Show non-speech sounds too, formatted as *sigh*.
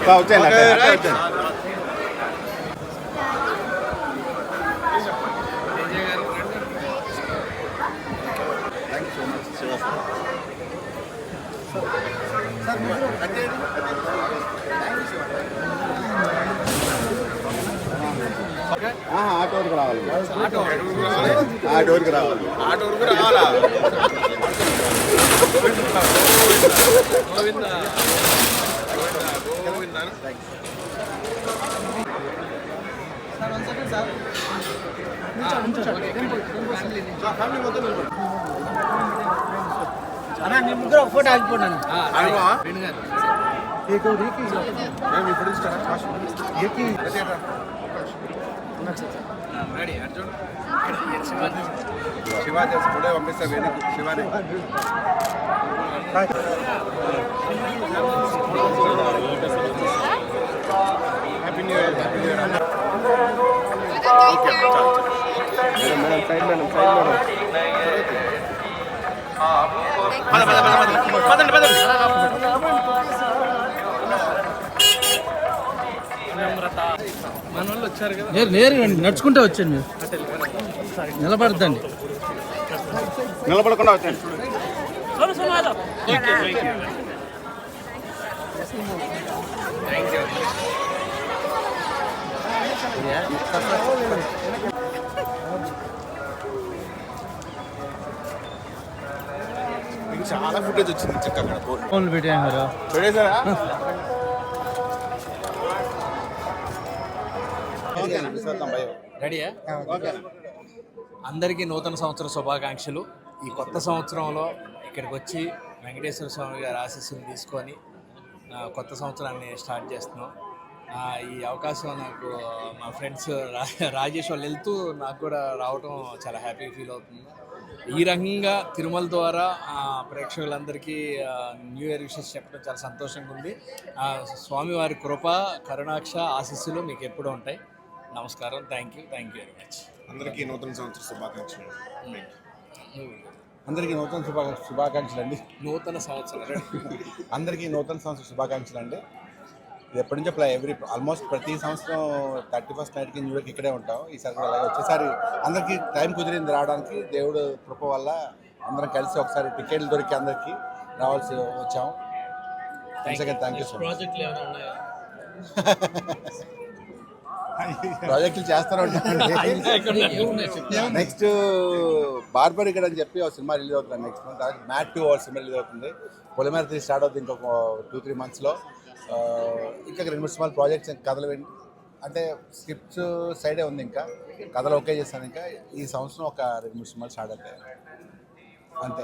వచ్చాను వచ్చాను ఆ డోర్కి రావాలి ఆ డోర్కి రావాలి ఆటో వరకు రావాలా అన్న మీ ముగ్గురు ఫోటో ఆగిపోండి శివాజీ ఫోటో పంపిస్తా శివాజీ పదండి పదండి నేరు నేరుగా నడుచుకుంటూ వచ్చాను మీరు. నిలబడద్దండి. నిలబడకుండా వచ్చాను చాలా ఫుటేజ్ వచ్చింది అక్కడ. ఫోన్లు చూడేశారా రెడీయా? అందరికీ నూతన సంవత్సర శుభాకాంక్షలు. ఈ కొత్త సంవత్సరంలో ఇక్కడికి వచ్చి వెంకటేశ్వర స్వామి గారి ఆశీస్సులు తీసుకొని కొత్త సంవత్సరాన్ని స్టార్ట్ చేస్తున్నాం. ఈ అవకాశం నాకు మా ఫ్రెండ్స్ రా- రాజేష్ వాళ్ళు వెళ్తూ నాకు కూడా రావటం చాలా హ్యాపీ ఫీల్ అవుతుంది. ఈ రకంగా తిరుమల ద్వారా ప్రేక్షకులందరికీ న్యూ ఇయర్ విషెస్ చెప్పడం చాలా సంతోషంగా ఉంది. స్వామివారి కృప కరుణాక్ష ఆశీస్సులు మీకు ఎప్పుడూ ఉంటాయి. నమస్కారం. Thank you. Thank you very much. అందరికీ నూతన సంవత్సర శుభాకాంక్షలు. అందరికీ నూతన శుభా శుభాకాంక్షలు అండి నూతన సంవత్సరం. *laughs* అందరికీ నూతన సంవత్సర శుభాకాంక్షలు అండి ఎప్పటి నుంచో ఎవ్రీ ఆల్మోస్ట్ ప్రతి సంవత్సరం థర్టీ ఫస్ట్ నైట్కి న్యూ ఇయర్కి ఇక్కడే ఉంటాం. ఈసారి అలాగే వచ్చేసారి అందరికీ టైం కుదిరింది రావడానికి. దేవుడు కృప వల్ల అందరం కలిసి ఒకసారి టికెట్లు దొరికి అందరికీ రావాల్సి వచ్చాం. థ్యాంక్ యూ సో మచ్ ప్రాజెక్టులు చేస్తూనే నెక్స్ట్ బార్బర్ ఇక్కడ అని చెప్పి ఒక సినిమా రిలీజ్ అవుతుంది నెక్స్ట్ మంత్ మ్యాట్ టూ ఒక సినిమా రిలీజ్ అవుతుంది. పొలిమేర త్రీ స్టార్ట్ అవుతుంది ఇంకొక టూ త్రీ మంత్స్లో ఇంకా రెండు మూడు సినిమాలు ప్రాజెక్ట్స్ కథలు అంటే స్క్రిప్ట్స్ సైడే ఉంది ఇంకా. కథలు ఓకే చేస్తాను ఇంకా. ఈ సంవత్సరం ఒక రెండు మూడు సినిమాలు స్టార్ట్ అవుతాయి. అంతే.